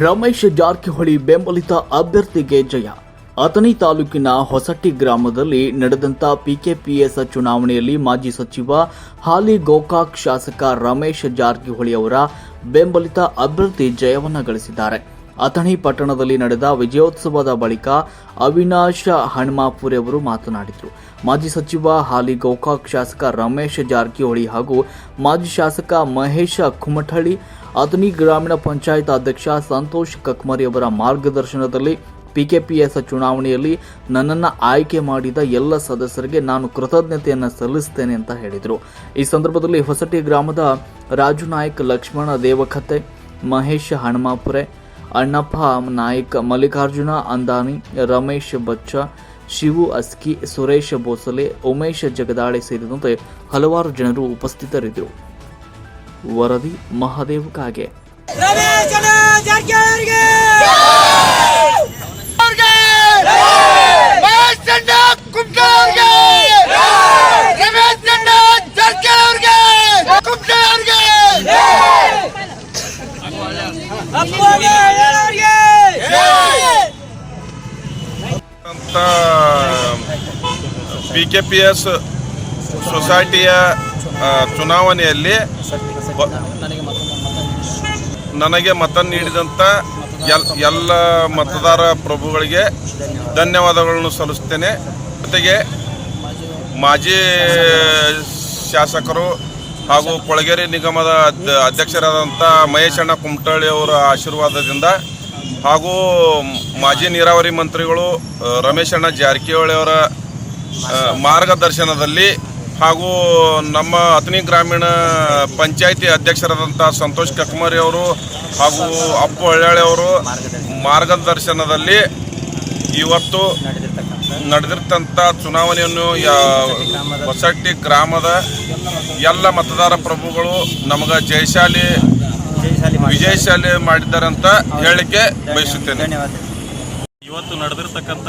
ರಮೇಶ್ ಜಾರಕಿಹೊಳಿ ಬೆಂಬಲಿತ ಅಭ್ಯರ್ಥಿಗೆ ಜಯ. ಅಥಣಿ ತಾಲೂಕಿನ ಹೊಸಟ್ಟಿ ಗ್ರಾಮದಲ್ಲಿ ನಡೆದಂತ ಪಿಕೆಪಿಎಸ್ ಚುನಾವಣೆಯಲ್ಲಿ ಮಾಜಿ ಸಚಿವ ಹಾಲಿ ಗೋಕಾಕ್ ಶಾಸಕ ರಮೇಶ್ ಜಾರಕಿಹೊಳಿ ಅವರ ಬೆಂಬಲಿತ ಅಭ್ಯರ್ಥಿ ಜಯವನ್ನ ಗಳಿಸಿದ್ದಾರೆ. ಅಥಣಿ ಪಟ್ಟಣದಲ್ಲಿ ನಡೆದ ವಿಜಯೋತ್ಸವದ ಬಳಿಕ ಅವಿನಾಶ್ ಹಣ್ಮಾಪುರಿ ಅವರು ಮಾತನಾಡಿದರು. ಮಾಜಿ ಸಚಿವ ಹಾಲಿ ಗೋಕಾಕ್ ಶಾಸಕ ರಮೇಶ್ ಜಾರಕಿಹೊಳಿ ಹಾಗೂ ಮಾಜಿ ಶಾಸಕ ಮಹೇಶ ಕುಮಠಳ್ಳಿ ಅಥಣಿ ಗ್ರಾಮೀಣ ಪಂಚಾಯತ್ ಅಧ್ಯಕ್ಷ ಸಂತೋಷ್ ಕಕ್ಮರಿ ಅವರ ಮಾರ್ಗದರ್ಶನದಲ್ಲಿ ಪಿಕೆಪಿಎಸ್ ಚುನಾವಣೆಯಲ್ಲಿ ನನ್ನನ್ನು ಆಯ್ಕೆ ಮಾಡಿದ ಎಲ್ಲ ಸದಸ್ಯರಿಗೆ ನಾನು ಕೃತಜ್ಞತೆಯನ್ನು ಸಲ್ಲಿಸ್ತೇನೆ ಅಂತ ಹೇಳಿದರು. ಈ ಸಂದರ್ಭದಲ್ಲಿ ಹೊಸಟಿ ಗ್ರಾಮದ ರಾಜು ನಾಯಕ್, ಲಕ್ಷ್ಮಣ ದೇವಕತೆ ಮಹೇಶ್ ಹಣಮಾಪುರೆ ಅಣ್ಣಪ್ಪ ನಾಯಕ್, ಮಲ್ಲಿಕಾರ್ಜುನ ಅಂದಾನಿ, ರಮೇಶ್ ಬಚ್ಚ, ಶಿವು ಅಸ್ಕಿ, ಸುರೇಶ್ ಬೋಸಲೆ, ಉಮೇಶ್ ಜಗದಾಳೆ ಸೇರಿದಂತೆ ಹಲವಾರು ಜನರು ಉಪಸ್ಥಿತರಿದ್ದರು. ವರದಿ Mahadev Kage P K P S ಸೊಸೈಟಿಯ ಚುನಾವಣೆಯಲ್ಲಿ ನನಗೆ ಮತ ನೀಡಿದಂಥ ಎಲ್ ಎಲ್ಲ ಮತದಾರ ಪ್ರಭುಗಳಿಗೆ ಧನ್ಯವಾದಗಳನ್ನು ಸಲ್ಲಿಸ್ತೇನೆ. ಜೊತೆಗೆ ಮಾಜಿ ಶಾಸಕರು ಹಾಗೂ ಕೊಳಗೇರಿ ನಿಗಮದ ಅಧ್ಯ- ಅಧ್ಯಕ್ಷರಾದಂಥ ಮಹೇಶಣ್ಣ ಕುಮಟಳ್ಳಿ ಅವರ ಆಶೀರ್ವಾದದಿಂದ ಹಾಗೂ ಮಾಜಿ ನೀರಾವರಿ ಮಂತ್ರಿಗಳು ರಮೇಶಣ್ಣ ಜಾರಕಿಹೊಳಿ ಅವರ ಮಾರ್ಗದರ್ಶನದಲ್ಲಿ ಹಾಗೂ ನಮ್ಮ ಅಥಣಿ ಗ್ರಾಮೀಣ ಪಂಚಾಯಿತಿ ಅಧ್ಯಕ್ಷರಾದಂಥ ಸಂತೋಷ್ ಕಕ್ಮರಿ ಅವರು ಹಾಗೂ ಅಪ್ಪು ಹೊಳ್ಳಾಳಿ ಅವರು ಮಾರ್ಗದರ್ಶನದಲ್ಲಿ ಇವತ್ತು ನಡೆದಿರ್ತಂಥ ಚುನಾವಣೆಯನ್ನು ಯಾ- ಹೊಸಟ್ಟಿ ಗ್ರಾಮದ ಎಲ್ಲ ಮತದಾರ ಪ್ರಭುಗಳು ನಮಗೆ ಜಯಶಾಲಿ ವಿಜಯಶಾಲಿ ಮಾಡಿದ್ದಾರೆ ಅಂತ ಹೇಳಲಿಕ್ಕೆ ಬಯಸುತ್ತೇನೆ. ಇವತ್ತು ನಡೆದಿರ್ತಕ್ಕಂಥ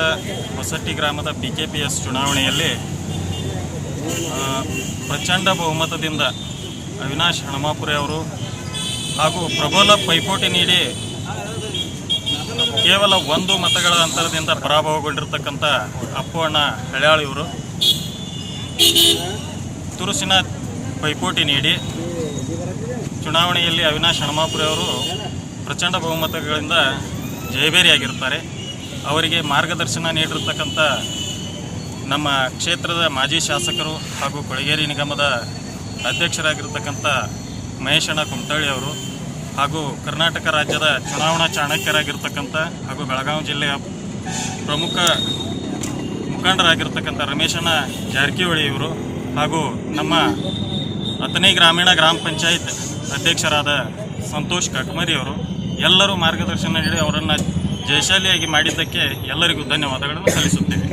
ಹೊಸಟ್ಟಿ ಗ್ರಾಮದ ಬಿ ಕೆ ಪಿ ಎಸ್ ಚುನಾವಣೆಯಲ್ಲಿ ಪ್ರಚಂಡ ಬಹುಮತದಿಂದ ಅವಿನಾಶ್ ಹಣಮಾಪುರಿ ಅವರು ಹಾಗೂ ಪ್ರಬಲ ಪೈಪೋಟಿ ನೀಡಿ ಕೇವಲ ಒಂದು ಮತಗಳ ಅಂತರದಿಂದ ಪರಾಭವಗೊಂಡಿರ್ತಕ್ಕಂಥ ಅಪ್ಪು ಅಣ್ಣ ಹಳ್ಯಾಳಿ ಇವರು ತುರುಸಿನ ಪೈಪೋಟಿ ನೀಡಿ ಚುನಾವಣೆಯಲ್ಲಿ ಅವಿನಾಶ್ ಹಣಮಾಪುರಿ ಅವರು ಪ್ರಚಂಡ ಬಹುಮತಗಳಿಂದ ಜಯಬೇರಿಯಾಗಿರ್ತಾರೆ ಅವರಿಗೆ ಮಾರ್ಗದರ್ಶನ ನೀಡಿರ್ತಕ್ಕಂಥ ನಮ್ಮ ಕ್ಷೇತ್ರದ ಮಾಜಿ ಶಾಸಕರು ಹಾಗೂ ಕೊಳಗೇರಿ ನಿಗಮದ ಅಧ್ಯಕ್ಷರಾಗಿರ್ತಕ್ಕಂಥ ಮಹೇಶಣ್ಣ ಕುಮಟಳ್ಳಿ ಅವರು ಹಾಗೂ ಕರ್ನಾಟಕ ರಾಜ್ಯದ ಚುನಾವಣಾ ಚಾಣಕ್ಯರಾಗಿರ್ತಕ್ಕಂಥ ಹಾಗೂ ಬೆಳಗಾವಿ ಜಿಲ್ಲೆಯ ಪ್ರಮುಖ ಮುಖಂಡರಾಗಿರ್ತಕ್ಕಂಥ ರಮೇಶಣ್ಣ ಜಾರಕಿಹೊಳಿ ಇವರು ಹಾಗೂ ನಮ್ಮ ಅಥಣಿ ಗ್ರಾಮೀಣ ಗ್ರಾಮ ಪಂಚಾಯತ್ ಅಧ್ಯಕ್ಷರಾದ ಸಂತೋಷ್ ಕಟ್ಮರಿ ಅವರು ಎಲ್ಲರೂ ಮಾರ್ಗದರ್ಶನ ನೀಡಿ ಅವರನ್ನು ಜಯಶಾಲಿಯಾಗಿ ಮಾಡಿದ್ದಕ್ಕೆ ಎಲ್ಲರಿಗೂ ಧನ್ಯವಾದಗಳನ್ನು ಸಲ್ಲಿಸುತ್ತೇವೆ